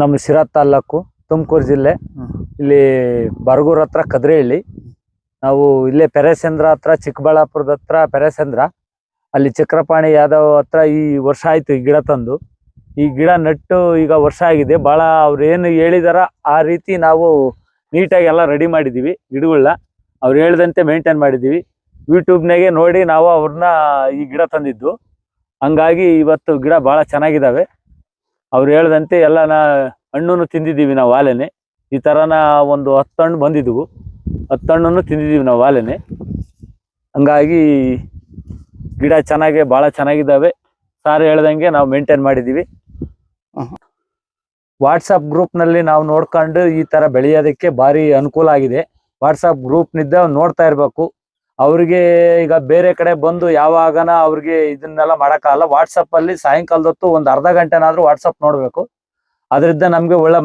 ನಮ್ಮ ಶಿರಾ ತಾಲೂಕು ತುಮಕೂರು ಜಿಲ್ಲೆ. ಇಲ್ಲಿ ಬರಗೂರ್ ಹತ್ರ ಕದ್ರೇಹಳ್ಳಿ. ನಾವು ಇಲ್ಲೇ ಪೆರೇಸಂದ್ರ ಹತ್ರ ಚಿಕ್ಕಬಳ್ಳಾಪುರದ ಹತ್ರ ಪೆರೇಸಂದ್ರ. ಅಲ್ಲಿ ಚಕ್ರಪಾಣಿ ಯಾದವ್ ಹತ್ರ ಈ ವರ್ಷ ಆಯ್ತು ಈ ಗಿಡ ತಂದು. ಈ ಗಿಡ ನೆಟ್ಟು ಈಗ ವರ್ಷ ಆಗಿದೆ. ಬಹಳ ಅವ್ರು ಏನು ಹೇಳಿದಾರ ಆ ರೀತಿ ನಾವು ನೀಟಾಗಿ ಎಲ್ಲ ರೆಡಿ ಮಾಡಿದೀವಿ ಗಿಡಗಳನ್ನ ಅವ್ರು ಹೇಳ್ದಂತೆ ಮೇಂಟೈನ್ ಮಾಡಿದೀವಿ. ಯೂಟ್ಯೂಬ್ನಾಗೆ ನೋಡಿ ನಾವು ಅವ್ರನ್ನ ಈ ಗಿಡ ತಂದಿದ್ದು. ಹಂಗಾಗಿ ಇವತ್ತು ಗಿಡ ಬಹಳ ಚೆನ್ನಾಗಿದ್ದಾವೆ ಅವ್ರು ಹೇಳ್ದಂತೆ ಎಲ್ಲ ನಾ ಹಣ್ಣನ್ನು ತಿಂದಿದ್ದೀವಿ ನಾವು ಆಲೆನೆ ಈ ಥರನ ಒಂದು ಹತ್ತು ಹಣ್ಣು ಬಂದಿದ್ವು. ಹತ್ತು ಹಣ್ಣನ್ನು ತಿಂದಿದ್ದೀವಿ ನಾವು ಆಲೆನೆ ಹಂಗಾಗಿ ಗಿಡ ಚೆನ್ನಾಗೆ ಭಾಳ ಚೆನ್ನಾಗಿದ್ದಾವೆ. ಸಾರ್ ಹೇಳ್ದಂಗೆ ನಾವು ಮೇಂಟೈನ್ ಮಾಡಿದ್ದೀವಿ. ವಾಟ್ಸಪ್ ಗ್ರೂಪ್ನಲ್ಲಿ ನಾವು ನೋಡ್ಕೊಂಡು ಈ ಥರ ಬೆಳೆಯೋದಕ್ಕೆ ಭಾರಿ ಅನುಕೂಲ ಆಗಿದೆ. ವಾಟ್ಸಪ್ ಗ್ರೂಪ್ನಿಂದ ನೋಡ್ತಾ ಇರಬೇಕು. ಅವ್ರಿಗೆ ಈಗ ಬೇರೆ ಕಡೆ ಬಂದು ಯಾವಾಗನ ಅವ್ರಿಗೆ ಇದನ್ನೆಲ್ಲ ಮಾಡೋಕ್ಕಾಗಲ್ಲ. ವಾಟ್ಸಪ್ ಅಲ್ಲಿ ಸಾಯಂಕಾಲದ ಹೊತ್ತು ಒಂದು ಅರ್ಧ ಗಂಟೆನಾದ್ರೂ ವಾಟ್ಸಪ್ ನೋಡ್ಬೇಕು. ಅದರಿಂದ ನಮ್ಗೆ ಒಳ್ಳೆ